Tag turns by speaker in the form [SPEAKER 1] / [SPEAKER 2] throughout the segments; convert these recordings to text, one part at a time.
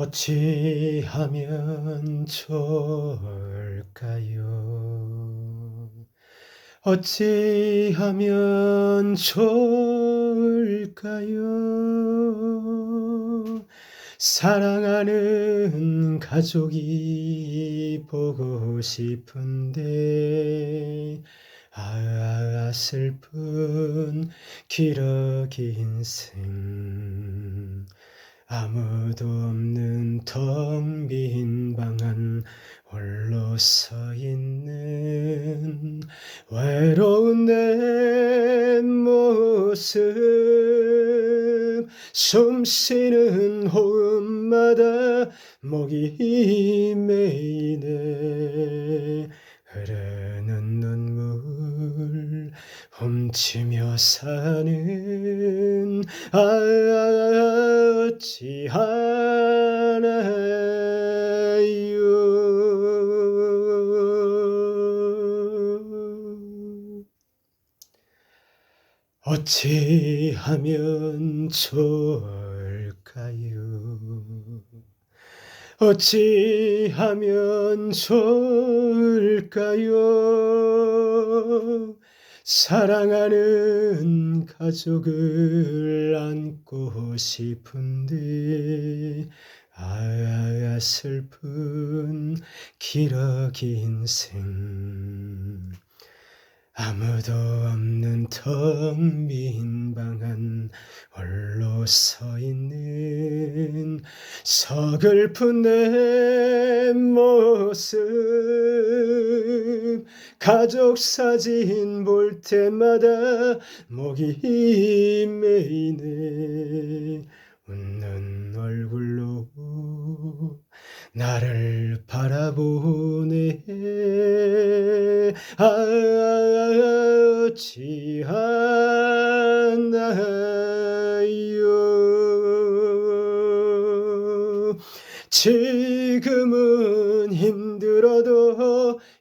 [SPEAKER 1] 어찌하면 좋을까요? 어찌하면 좋을까요? 사랑하는 가족이 보고 싶은데 아 슬픈 기러기 인생 아무도 없는 텅 빈 방 안 홀로 서 있는 외로운 내 모습. 숨 쉬는 호흡마다 목이 메이네 훔치며 사는 아 어찌하나요? 어찌하면 좋을까요? 어찌하면 좋을까요? 사랑하는 가족을 안고 싶은데 아 슬픈 기러기 인생. 아무도 없는 텅 빈 방 안 홀로 서 있는 서글픈 내 모습 가족 사진 볼 때마다 목이 메이네. 웃는 얼굴로 나를 바라보네. 아 어찌하나요? 지금은 힘들어도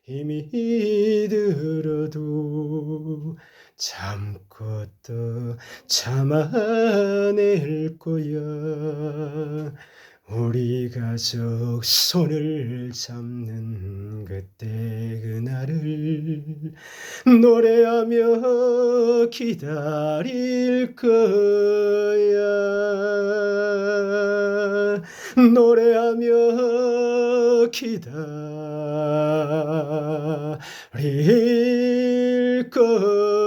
[SPEAKER 1] 힘이 들어도 참고 또 참아낼 거야. 우리 가족 손을 잡는 그때 그날을 노래하며 기다릴 거야 노래하며 기다릴 거야